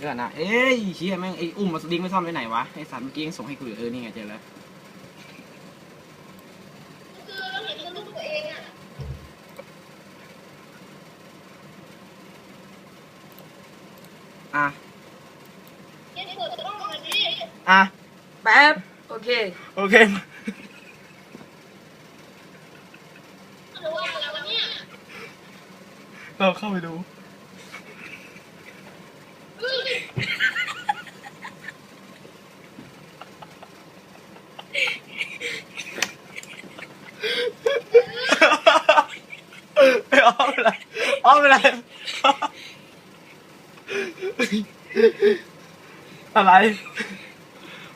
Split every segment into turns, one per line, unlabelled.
เดี๋ยวก่อนนะ เอ้ยเชี่ยแม่งไอ้อุ้มมาสลิงไม่ซ่อมไปไหนวะ ไอ้สัตว์เมื่อกี้ยังส่งให้กูอยู่เออ นี่ไงเจอแล้ว
คือเราเห็นตัวลูกตัวเองอะ
อะ
เห็นเปิดกล้องมาดิ
อะ
แป๊บ โอเค
โอเค
หรือว่าอะไรวะเนี่ย
เราเข้าไปดู
เฮ้ย
ไอ้ออฟอะไรออฟอะไรอะไร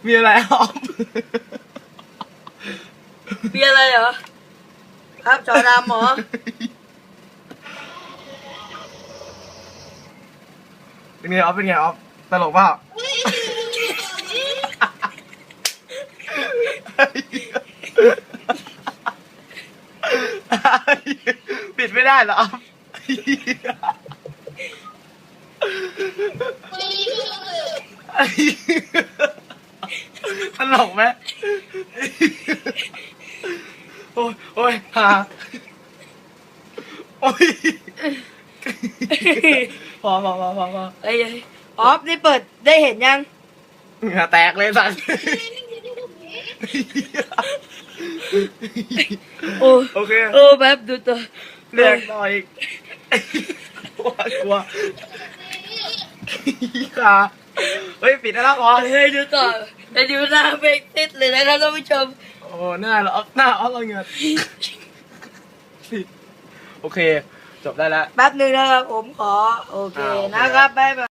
มีอะไรออฟ
มีอะไรเหรอ ครับจอดำเหรอ
เป็นไงออฟเป็นไงออฟตลกเปล่า
เฮ้ย
ปิดไม่ได้เหรอออฟ
ไม่ดีเลย
ตลกไหมโอ้ยโอ้ยฮาโอ้ยพอพอพอพอพอ
เอ้ยออฟนี่เปิดได้เห็นยัง
เหงื่อแตกเลยสัส
โอ้
โอเค
โอ้แป๊บดูตัว
เรียกหน่อยอีกกลัวกลัวขาเฮ้ยปิดได้แล้วพอ
เฮ้ยดูต่อแต่ดูหน้าเฟกติดเลยนะครับท่านผู้ชม
โอ้หน้าเราเอาหน้าเอาเราเหงื่อปิดโอเค จบได้แล้ว
แป๊บหนึ่งนะครับผมขอ โอเค
อ่าโอเค
นะครับบ๊ายบาย